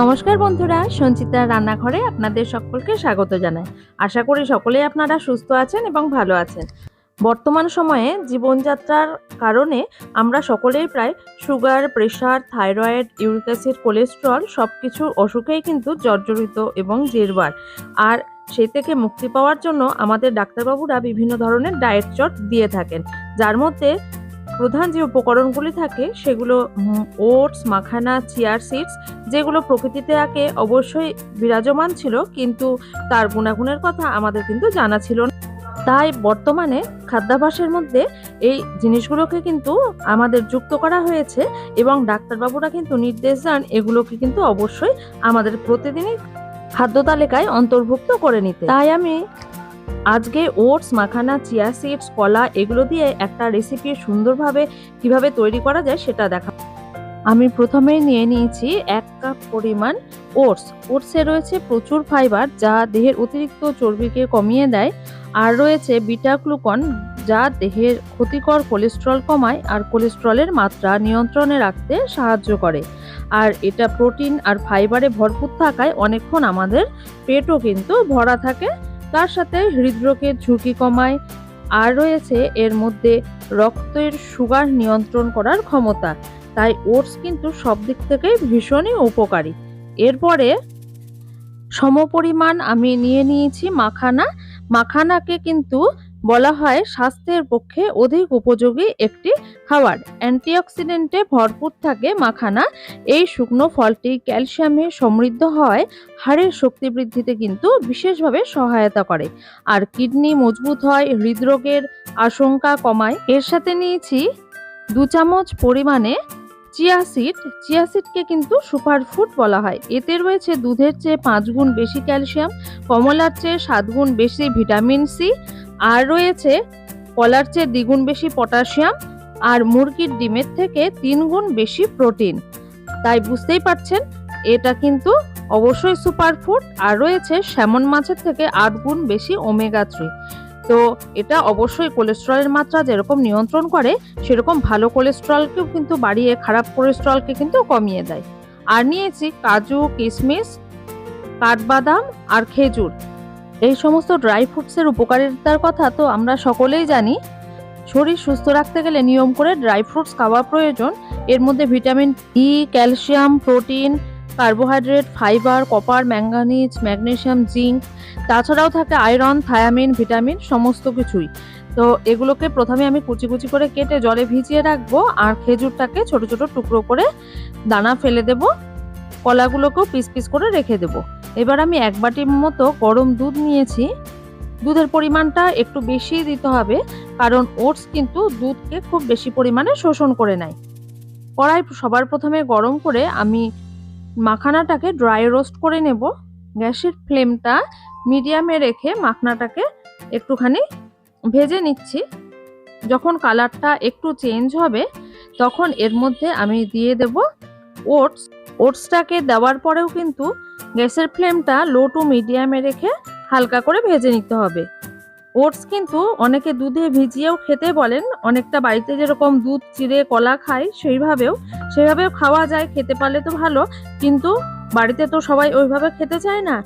নমস্কার বন্ধুরা সঞ্চিতার রান্নাঘরে আপনাদের সকলকে স্বাগত জানাই। আশা করি সকলেই আপনারা সুস্থ আছেন এবং ভালো আছেন। বর্তমান সময়ে জীবনযাত্রার কারণে আমরা সকলেই প্রায় sugar, pressure, thyroid, uric acid, cholesterol সব কিছুর অসুখেই কিন্তু জর্জরিত এবং জেরবার। আর সেই থেকে মুক্তি পাওয়ার জন্য আমাদের ডাক্তারবাবুরা বিভিন্ন ধরনের ডায়েট চট দিয়ে থাকেন। যার মধ্যে প্রধান যে উপকরণগুলি থাকে সেগুলো ওটস, মাখানা, চিয়ার সিডস, যেগুলো প্রকৃতিতে আগে অবশ্যই বিরাজমান ছিল, কিন্তু তার গুণাগুণের কথা আমাদের কিন্তু জানা ছিল না। তাই বর্তমানে খাদ্যাভ্যাসের মধ্যে এই জিনিসগুলোকে কিন্তু আমাদের যুক্ত করা হয়েছে এবং ডাক্তারবাবুরা কিন্তু নির্দেশ দেন এগুলোকে কিন্তু অবশ্যই আমাদের প্রতিদিনই খাদ্য তালিকায় অন্তর্ভুক্ত করে নিতে। তাই আমি আজকে ওটস, মাখানা, চিয়া সিডস, কলা, এগুলো দিয়ে একটা রেসিপি সুন্দরভাবে কীভাবে তৈরি করা যায় সেটা দেখা। আমি প্রথমেই নিয়ে নিয়েছি এক কাপ পরিমাণ ওটস। ওটসে রয়েছে প্রচুর ফাইবার যা দেহের অতিরিক্ত চর্বিকে কমিয়ে দেয় আর রয়েছে বিটা গ্লুকন যা দেহের ক্ষতিকর কোলেস্ট্রল কমায় আর কোলেস্ট্রলের মাত্রা নিয়ন্ত্রণে রাখতে সাহায্য করে। আর এটা প্রোটিন আর ফাইবারে ভরপুর থাকায় অনেকক্ষণ আমাদের পেটও কিন্তু ভরা থাকে। তার সাথে হৃদরোগের ঝুঁকি কমায়, আর রয়েছে এর মধ্যে রক্তের সুগার নিয়ন্ত্রণ করার ক্ষমতা। তাই ওটস কিন্তু সব দিক থেকে ভীষণই উপকারী। এরপরে সমপরিমাণ আমি নিয়ে নিয়েছি মাখানা। মাখানাকে কিন্তু বলা হয় স্বাস্থ্যের পক্ষে অধিক উপযোগী একটি খাবার। অ্যান্টিঅক্সিডেন্টে ভরপুর থাকে মাখানা। এই শুকনো ফলটি ক্যালসিয়ামে সমৃদ্ধ হয়, হাড়ের শক্তি বৃদ্ধিতে কিন্তু বিশেষভাবে সহায়তা করে। আর কিডনি মজবুত হয়, হৃদরোগের আশঙ্কা কমায়। এর সাথে নিয়েছি দু চামচ পরিমাণে চিয়া সিড, চিয়া সিডকে কিন্তু সুপারফুড বলা হয়। এতে রয়েছে দুধের চেয়ে পাঁচ গুণ বেশি ক্যালসিয়াম, কমলার চেয়ে সাত গুণ বেশি ভিটামিন সি, আর রয়েছে কলার চেয়ে দ্বিগুণ বেশি পটাশিয়াম, আর মুরগির ডিমের থেকে তিন গুণ বেশি প্রোটিন। তাই বুঝতেই পারছেন, এটা কিন্তু অবশ্যই সুপারফুড, আর রয়েছে স্যামন মাছের থেকে আট গুণ বেশি ওমেগা থ্রি। তো এটা অবশ্যই কোলেস্ট্রলের মাত্রা যেরকম নিয়ন্ত্রণ করে, সেরকম ভালো কোলেস্ট্রলকেও কিন্তু বাড়িয়ে, খারাপ কোলেস্ট্রলকে কিন্তু কমিয়ে দেয়। আর নিয়েছি কাজু কিশমিশ কাঠবাদাম আর খেজুর। এই সমস্ত ড্রাই ফ্রুটসের উপকারিতার কথা তো আমরা সকলেই জানি। শরীর সুস্থ রাখতে গেলে নিয়ম করে ড্রাই ফ্রুটস খাওয়া প্রয়োজন। এর মধ্যে vitamin E calcium protein carbohydrate, fibre, copper, manganese, magnesium, zinc, তাছাড়াও থাকে আয়রন, থায়ামিন, ভিটামিন, সমস্ত কিছুই। তো এগুলোকে প্রথমে আমি কুচি কুচি করে কেটে জলে ভিজিয়ে রাখব আর খেজুরটাকে ছোট ছোট টুকরো করে দানা ফেলে দেব। কলাগুলোকেও পিস পিস করে রেখে দেব। এবার আমি এক বাটির মতো গরম দুধ নিয়েছি। দুধের পরিমাণটা একটু বেশি দিতে হবে, কারণ ওটস কিন্তু দুধকে খুব বেশি পরিমাণে শোষণ করে নেয়। কড়াই সবার প্রথমে গরম করে আমি মাখানাটাকে ড্রাই রোস্ট করে নেব। গ্যাসের ফ্লেমটা মিডিয়ামে রেখে মাখনাটাকে একটুখানি ভেজে নিচ্ছি। যখন কালারটা একটু চেঞ্জ হবে, তখন এর মধ্যে আমি দিয়ে দেব ওটস ওটসটাকে দেওয়ার পরেও কিন্তু গ্যাসের ফ্লেমটা লো টু মিডিয়ামে রেখে হালকা করে ভেজে নিতে হবে। ওটস কিন্তু অনেকে দুধে ভিজিয়েও খেতে বলেন, অনেকটা বাড়িতে যেরকম দুধ, চিড়ে, কলা খায় সেইভাবেও সেভাবেও খাওয়া যায়, খেতে পারলে তো ভালো, কিন্তু বাড়িতে তো সবাই ওইভাবে খেতে চায় না।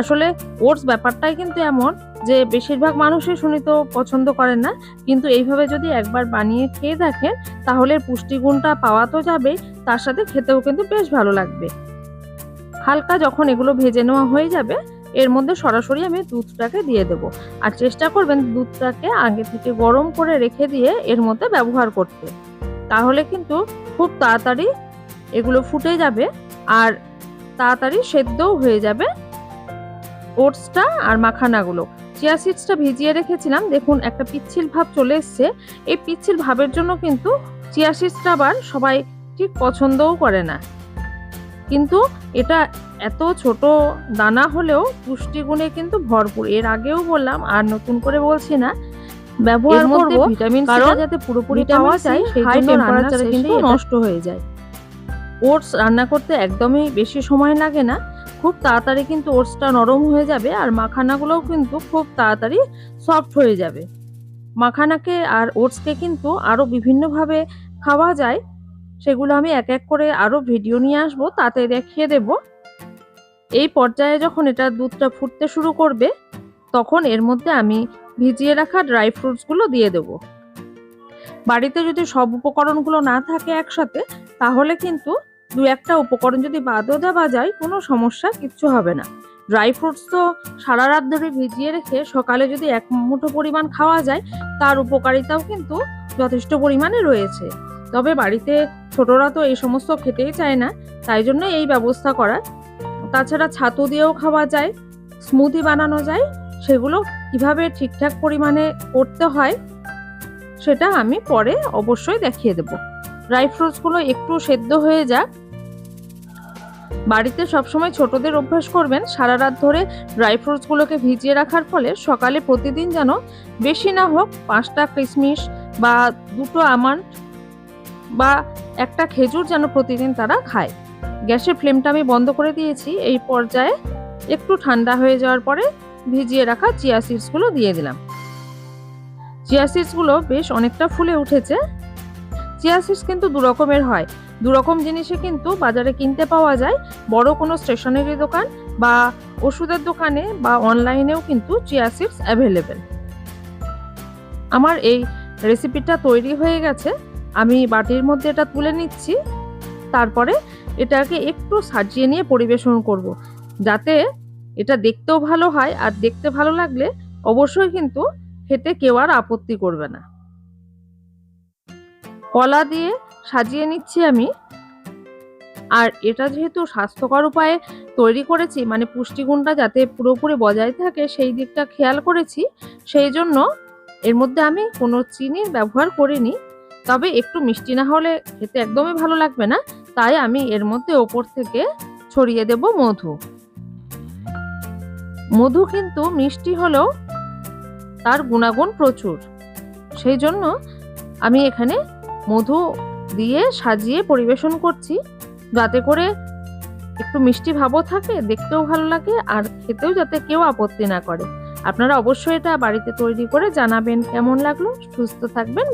আসলে ওটস ব্যাপারটাই কিন্তু এমন যে বেশিরভাগ মানুষই শুনি তো পছন্দ করেন না, কিন্তু এইভাবে যদি একবার বানিয়ে খেয়ে দেখেন, তাহলে পুষ্টিগুণটা পাওয়া তো যাবে, তার সাথে খেতেও কিন্তু বেশ ভালো লাগবে। হালকা যখন এগুলো ভেজে নেওয়া হয়ে যাবে এর মধ্যে সরাসরি আমি দুধটাকে দিয়ে দেব। আর চেষ্টা করবেন দুধটাকে আগে থেকে গরম করে রেখে দিয়ে এর মধ্যে ব্যবহার করতে। তাহলে কিন্তু খুব তাড়াতাড়ি এগুলো ফুটে যাবে আর তাড়াতাড়ি সেদ্ধও হয়ে যাবে ওটসটা আর মাখানাগুলো। চিয়া সিডসটা ভিজিয়ে রেখেছিলাম। দেখুন, একটা পিচ্ছিল ভাব চলে এসছে। এই পিচ্ছিল ভাবের জন্য কিন্তু চিয়া সিডসটা আবার সবাই ঠিক পছন্দও করে না। কিন্তু এটা এত ছোট দানা হলেও পুষ্টিগুণে কিন্তু ভরপুর। এর আগেও বললাম আর নতুন করে বলছি না ব্যবহার করব ভিটামিন কারণ যাতে পুরোপুরি পাওয়া যায় সেই জন্য টেম্পারেচারে কিন্তু নষ্ট হয়ে যায়। ওটস রান্না করতে একদমই বেশি সময় লাগে না খুব তাড়াতাড়ি কিন্তু ওটসটা নরম হয়ে যাবে আর মাখানাগুলোও কিন্তু খুব তাড়াতাড়ি সফট হয়ে যাবে। মাখানাকে আর ওটসকে কিন্তু আরও বিভিন্নভাবে খাওয়া যায় সেগুলো আমি এক এক করে আরও ভিডিও নিয়ে আসব, তাতে দেখিয়ে দেব। এই পর্যায়ে যখন এটা দুধটা ফুটতে শুরু করবে, তখন এর মধ্যে আমি ভিজিয়ে রাখা ড্রাই ফ্রুটসগুলো দিয়ে দেবো। বাড়িতে যদি সব উপকরণগুলো না থাকে একসাথে, তাহলে কিন্তু দু একটা উপকরণ যদি বাদও দেওয়া যায়, কোনো সমস্যা কিচ্ছু হবে না। ড্রাই ফ্রুটস তো সারা রাত ধরে ভিজিয়ে রেখে সকালে যদি এক মুঠো পরিমাণ খাওয়া যায়, তার উপকারিতাও কিন্তু যথেষ্ট পরিমাণে রয়েছে। তবে বাড়িতে ছোটরা তো এই সমস্ত খেতেই চায় না, তাই জন্য এই ব্যবস্থা করা। তাছাড়া ছাতু দিয়েও খাওয়া যায় স্মুদি বানানো যায়, সেগুলো কীভাবে ঠিকঠাক পরিমাণে করতে হয়, সেটা আমি পরে অবশ্যই দেখিয়ে দেব। ড্রাই ফ্রুটসগুলো একটু সেদ্ধ হয়ে যাক বাড়িতে সবসময় ছোটদের অভ্যাস করবেন সারা রাত ধরে ড্রাই ফ্রুটসগুলোকে ভিজিয়ে রাখার ফলে সকালে প্রতিদিন যেন বেশি না হোক পাঁচটা কিশমিশ বা দুটো আমন্ড বা একটা খেজুর যেন প্রতিদিন তারা খায়। গ্যাসের ফ্লেমটা আমি বন্ধ করে দিয়েছি। এই পর্যায়ে একটু ঠান্ডা হয়ে যাওয়ার পরে ভিজিয়ে রাখা চিয়া সিডসগুলো দিয়ে দিলাম। চিয়া সিডসগুলো বেশ অনেকটা ফুলে উঠেছে। চিয়া সিডস কিন্তু দু রকমের হয়। দু রকম জিনিসে কিন্তু বাজারে কিনতে পাওয়া যায়। বড় কোনো স্টেশনারি দোকান বা ওষুধের দোকানে বা অনলাইনেও কিন্তু চিয়া সিডস অ্যাভেলেবেল আমার এই রেসিপিটা তৈরি হয়ে গেছে। আমি বাটির মধ্যে এটা তুলে নিচ্ছি। তারপরে এটাকে একটু সাজিয়ে নিয়ে পরিবেশন করব। যাতে এটা দেখতেও ভালো হয় আর দেখতে ভালো লাগলে অবশ্যই কিন্তু খেতে কেউ আর আপত্তি করবে না। কলা দিয়ে সাজিয়ে নিচ্ছি আমি। আর এটা যেহেতু স্বাস্থ্যকর উপায়ে তৈরি করেছি মানে পুষ্টিগুণটা যাতে পুরোপুরি বজায় থাকে, সেই দিকটা খেয়াল করেছি। সেই জন্য এর মধ্যে আমি কোনো চিনির ব্যবহার করিনি। তবে একটু মিষ্টি না হলে খেতে একদমই ভালো লাগবে না। তাই আমি এর মধ্যে ওপর থেকে ছড়িয়ে দেব মধু। মধু কিন্তু মিষ্টি হলেও তার গুণাগুণ প্রচুর। সেই জন্য আমি এখানে মধু দিয়ে সাজিয়ে পরিবেশন করছি। যাতে করে একটু মিষ্টি ভাবও থাকে, দেখতেও ভালো লাগে, আর খেতেও যাতে কেউ আপত্তি না করে। আপনারা অবশ্যই এটা বাড়িতে তৈরি করে জানাবেন কেমন লাগল। সুস্থ থাকবেন